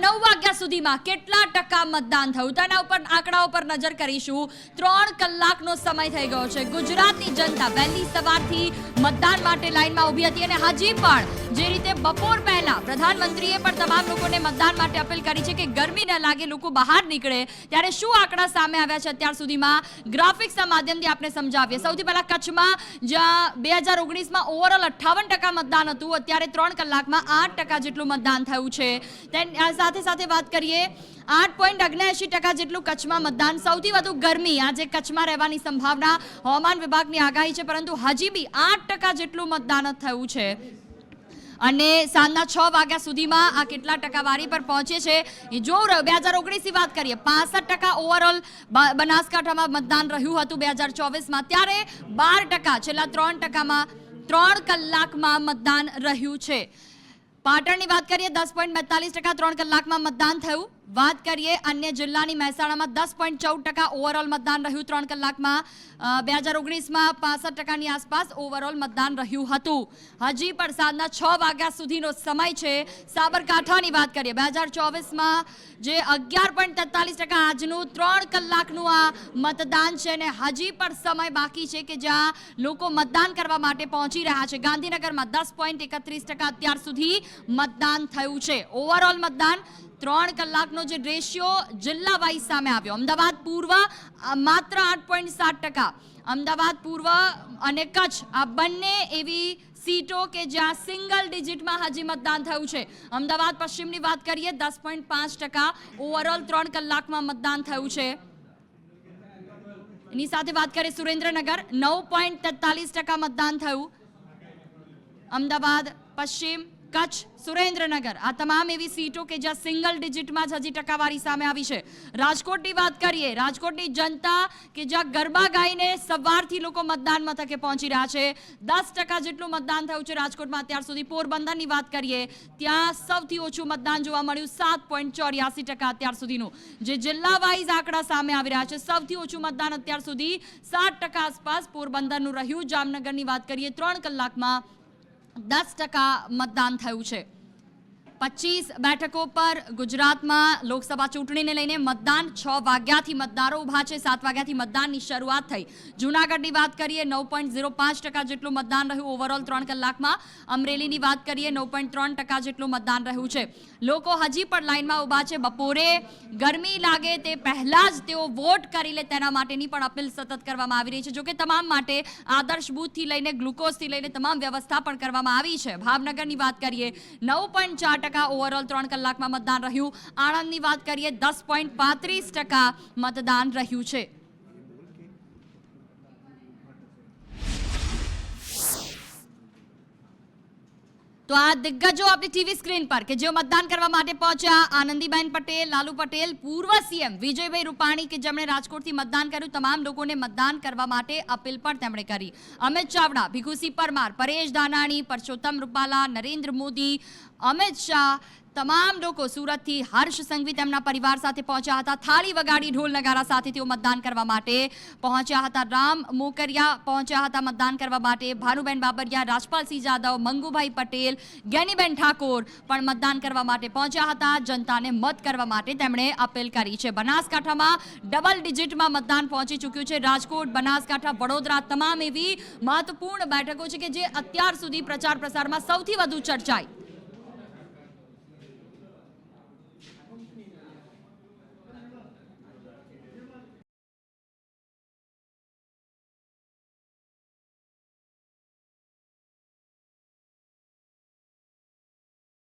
નવ વાગ્યા સુધીમાં કેટલા ટકા મતદાન થયું? તેના ઉપર આંકડાઓ પર નજર કરીશું. ત્રણ કલાકનો સમય થઈ ગયો છે. ગુજરાતની જનતા વહેલી સવારથી મતદાન માટે લાઈનમાં ઊભી હતી અને હજી પણ જે રીતે બપોર પહેલા પ્રધાનમંત્રીએ પણ તમામ લોકોને મતદાન માટે અપીલ કરી છે કે ગરમી ન લાગે, લોકો બહાર નીકળે, ત્યારે શું આંકડા સામે આવ્યા છે અત્યાર સુધીમાં? ગ્રાફિક્સના માધ્યમથી આપણે સમજાવીએ. સૌથી પહેલા કચ્છમાં જ્યાં બે હજાર ઓગણીસમાં ઓવરઓલ અઠ્ઠાવન ટકા મતદાન હતું, અત્યારે ત્રણ કલાકમાં આઠ ટકા જેટલું મતદાન થયું છે. તેની સાથે સાથે વાત કરીએ. આઠ પોઈન્ટ અગ્નેએંશી ટકા જેટલું કચ્છમાં મતદાન. સૌથી વધુ ગરમી આજે કચ્છમાં રહેવાની સંભાવના હવામાન વિભાગની આગાહી છે, પરંતુ હજી બી આઠ ટકા જેટલું મતદાન થયું છે. અને સાંજના છ વાગ્યા સુધીમાં આ કેટલા ટકાવારી પર પહોંચે છે? એ જો બે હજાર ઓગણીસની વાત કરીએ, પાસઠ ટકા ઓવરઓલ બનાસકાંઠામાં મતદાન રહ્યું હતું બે હજાર ચોવીસમાં. ત્યારે બાર ટકા, છેલ્લા ત્રણ ટકામાં ત્રણ કલાકમાં મતદાન રહ્યું છે. પાટણની વાત કરીએ દસ પોઈન્ટ બેતાલીસ ટકા ત્રણ કલાકમાં મતદાન થયું. વાત કરીએ અન્ય જિલ્લાની મહેસાણામાં દસ પોઈન્ટ ચૌદ ટકા ઓવરઓલ મતદાન રહ્યું. ત્રણ કલાકમાં બે હજાર ઓગણીસમાં પાસઠ ટકાની આસપાસ ઓવરઓલ મતદાન રહ્યું હતું. હજી પણ સાંજના છ વાગ્યા સુધીનો સમય છે. સાબરકાંઠાની વાત કરીએ. બે હજાર ચોવીસમાં જે અગિયાર પોઈન્ટ તેતાલીસ ટકા આજનું ત્રણ કલાકનું આ મતદાન છે અને હજી પણ સમય બાકી છે કે જ્યાં લોકો મતદાન કરવા માટે પહોંચી રહ્યા છે. ગાંધીનગરમાં દસ પોઈન્ટ એકત્રીસ ટકા અત્યાર સુધી મતદાન થયું છે. ઓવરઓલ મતદાન ત્રણ કલાકનો જે રેશિયો જિલ્લા વાઇઝ સામે આવ્યો. અમદાવાદ, પૂર્વ માત્ર આઠ પોઈન્ટ સાત ટકા. અમદાવાદ, પૂર્વ અને કચ્છ, આ બંને એવી સીટો કે જ્યાં સિંગલ ડિજિટમાં હજી મતદાન થયું છે. અમદાવાદ, પશ્ચિમની વાત કરીએ, દસ પોઈન્ટ પાંચ ટકા ઓવરઓલ ત્રણ કલાકમાં મતદાન થયું છે. એની સાથે વાત કરીએ સુરેન્દ્રનગર, નવ પોઈન્ટ તેતાલીસ ટકા મતદાન થયું. અમદાવાદ, પશ્ચિમ કચ્છ સુરેન્દ્રનગર. આ તમામ એવી સીટો કે જ્યાં સિંગલ ડિજિટમાં જ હજી ટકાવારી સામે આવી છે. રાજકોટની વાત કરીએ, રાજકોટની જનતા કે જ્યાં ગરબા ગાઈને સવારથી લોકો મતદાન મથકે પહોંચી રહ્યા છે. દસ ટકા જેટલું મતદાન થયું છે રાજકોટમાં અત્યાર સુધી. પોરબંદરની વાત કરીએ, ત્યાં સૌથી ઓછું મતદાન જોવા મળ્યું, સાત પોઈન્ટ ચોર્યાસી ટકા અત્યાર સુધીનું. જે જિલ્લા વાઇઝ આંકડા સામે આવી રહ્યા છે, સૌથી ઓછું મતદાન અત્યાર સુધી સાત ટકા આસપાસ પોરબંદરનું રહ્યું. જામનગરની વાત કરીએ, ત્રણ કલાકમાં દસ ટકા મતદાન થયું છે. પચીસ બેઠકો પર ગુજરાતમાં લોકસભા ચૂંટણીને લઈને મતદાન છ વાગ્યાથી મતદારો ઊભા છે, સાત વાગ્યાથી મતદાનની શરૂઆત થઈ. જૂનાગઢની વાત કરીએ, નવ પોઈન્ટ ઝીરો પાંચ ટકા જેટલું મતદાન રહ્યું ઓવરઓલ ત્રણ કલાકમાં. અમરેલીની વાત કરીએ, નવ પોઈન્ટ ત્રણ ટકા જેટલું મતદાન રહ્યું છે. લોકો હજી પણ લાઇનમાં ઊભા છે. બપોરે ગરમી લાગે તે પહેલાં જ તેઓ વોટ કરી લે તેના માટેની પણ અપીલ સતત કરવામાં આવી રહી છે. જોકે તમામ માટે આદર્શ બૂથથી લઈને ગ્લુકોઝથી લઈને તમામ વ્યવસ્થા પણ કરવામાં આવી છે. ભાવનગરની વાત કરીએ, નવ પોઈન્ટ ચાર ટકા ઓવરઓલ ત્રણ કલાકમાં મતદાન રહ્યું. આણંદની વાત કરીએ, દસ પોઈન્ટ પાંત્રીસ ટકા મતદાન રહ્યું છે. તો આ દિગ્ગજો આપણી ટીવી સ્ક્રીન પર કે જેઓ મતદાન કરવા માટે પહોંચ્યા, આનંદીબેન પટેલ, લાલુ પટેલ, પૂર્વ સીએમ વિજયભાઈ રૂપાણી કે જેમણે રાજકોટથી મતદાન કર્યું, તમામ લોકોને મતદાન કરવા માટે અપીલ પણ તેમણે કરી. અમિત ચાવડા ભીખુસિંહ પરમાર, પરેશ દાનાણી પરસોત્તમ રૂપાલા, નરેન્દ્ર મોદી, અમિત શાહ તમામ લોકો સુરતથી હર્ષ સંઘવી તેમના પરિવાર સાથે પહોંચ્યા હતા. થાળી વગાડી, ઢોલ નગારા સાથે તેઓ મતદાન કરવા માટે પહોંચ્યા હતા. રામ મોકરિયા પહોંચ્યા હતા મતદાન કરવા માટે. ભાનુબેન બાબરિયા, રાજપાલસિંહ જાદવ, મંગુભાઈ પટેલ, જ્ઞાનીબેન ઠાકોર પણ મતદાન કરવા માટે પહોંચ્યા હતા. જનતાને મત કરવા માટે તેમણે અપીલ કરી છે. બનાસકાંઠામાં ડબલ ડિજિટમાં મતદાન પહોંચી ચૂક્યું છે. રાજકોટ, બનાસકાંઠા, વડોદરા તમામ એવી મહત્વપૂર્ણ બેઠકો છે કે જે અત્યાર સુધી પ્રચાર પ્રસારમાં સૌથી વધુ ચર્ચાઈ